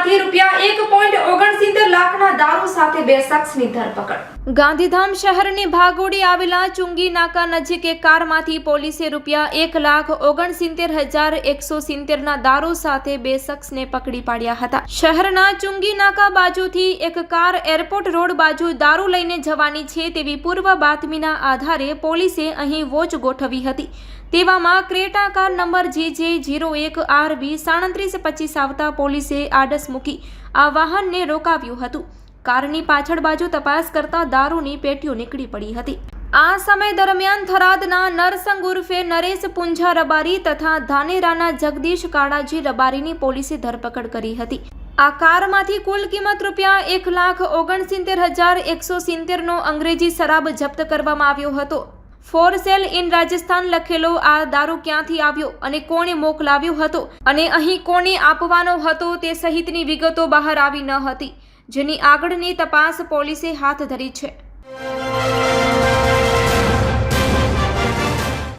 માંથી રૂપિયા એક પોઈન્ટ ઓગણસિત્તેર લાખના દારૂ સાથે બે શખ્સની ધરપકડ. ગાંધીધામ શહેરની ભાગોડી આવેલા ચુંગી નાકા નજીક એક કારમાંથી પોલીસે રૂપિયા એક લાખ ઓગણસિત્તેર હજાર એકસો સિત્તેરના દારૂ સાથે બે શખ્સને પકડી પાડ્યા હતા. શહેરના ચુંગી નાકા બાજુથી એક કાર એરપોર્ટ રોડ બાજુ દારૂ લઈને જવાની છે તેવી પૂર્વ બાતમીના આધારે પોલીસે અહીં વોચ ગોઠવી હતી. તેવામાં ક્રેટા કાર નંબર જે જે જીરો એક આર બી સાડત્રીસ પચીસ આવતા પોલીસે આડસ મૂકી આ વાહનને રોકાવ્યું હતું. કારની પાછળ બાજુ તપાસ કરતા દારૂની પેટીઓ નીકળી પડી હતી. આ સમય દરમિયાન થરાદના નરસંગ ઉર્ફે નરેશ પુંજા રબારી તથા ધાનેરાના જગદીશ કાળાજી રબારીની પોલીસે ધરપકડ કરી હતી. આ કારમાંથી કુલ કિંમત રૂપિયા એક લાખ ઓગણસિત્તેર હજાર એકસો સિત્તેરનો અંગ્રેજી શરાબ જપ્ત કરવામાં આવ્યો હતો. ફોર સેલ ઇન રાજસ્થાન લખેલો આ દારૂ ક્યાંથી આવ્યો અને કોણે મોકલાવ્યો હતો અને અહીં કોને આપવાનો હતો તે સહિતની વિગતો બહાર આવી ન હતી. જેની આગળની તપાસ પોલીસે હાથ ધરી છે.